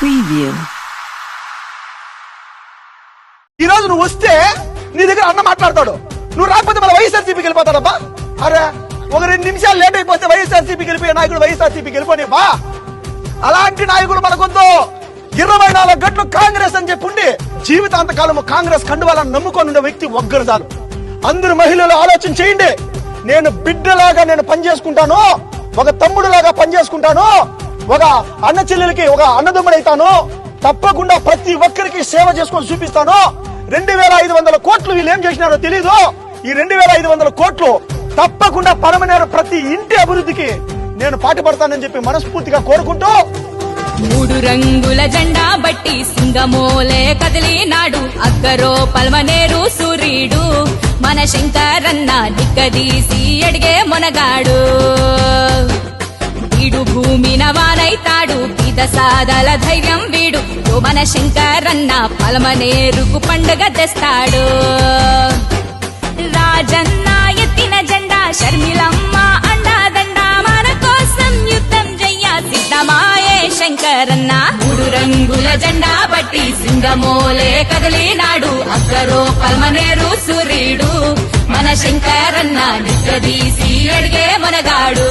Preview ఈ రోజు నువ్వు వస్తే నీ దగ్గర అన్న మాట్లాడతాడు. నువ్వు రాకపోతే మన వైఎస్ఆర్సీపీకి వెళ్ళిపోతాడబ్బా. అరే ఒక రెండు నిమిషాలు లేట్ అయిపోతే వైఎస్ఆర్సీపీకి వెళ్ళిపోయే నాయకుడు వైఎస్ఆర్సీపీకి వెళ్ళిపోయి బా. అలాంటి నాయకులు మనకొద్దు. ఇరవై నాలుగు గంటలు కాంగ్రెస్ అని చెప్పి ఉండి జీవితాంతకాలం కాంగ్రెస్ కండువాలని నమ్ముకొని ఉన్న వ్యక్తి ఒగ్గరు చాలు. అందరు మహిళలు ఆలోచన చేయండి. నేను బిడ్డలాగా నేను పనిచేసుకుంటాను ఒక తమ్ముడు లాగా పనిచేసుకుంటాను ఒక అన్న చెల్లెలకి ఒక అన్నదమ్ముడైతాను. తప్పకుండా ప్రతి ఒక్కరికి సేవ చేసుకొని చూపిస్తాను. రెండు వేల ఐదు వందల కోట్లు వీళ్ళు ఏం చేసినారో తెలీదు. ఈ రెండు వేల ఐదు వందల కోట్లు తప్పకుండా పరమనేరు ప్రతి ఇంటి అభివృద్ధికి నేను పాటుపడతానని చెప్పి మనస్ఫూర్తిగా కోరుకుంటూ మూడు రంగుల జెండా బట్టి సింగమోలే కదిలినాడు. అక్కరో పల్మనేరు సూర్యుడు మన శంకరన్న నిక్కదీసి అడిగే మొనగాడు. వానైతాడు ధైర్యం వీడు. మన శంకరన్న పలమనేరుకు పండుగ తెస్తాడు. రాజన్న ఎత్తిన జెండా షర్మిలమ్మ అండాదండ. మన కోసం యుద్ధం జయ్య సిద్ధమాయే శంకరన్న. మూడు రంగుల జెండా బట్టి సింగమోలే కదిలినాడు. అక్కరో పల్మనేరు సూర్యుడు మన శంకరన్న నిక్కదీసి అడిగే మనగాడు.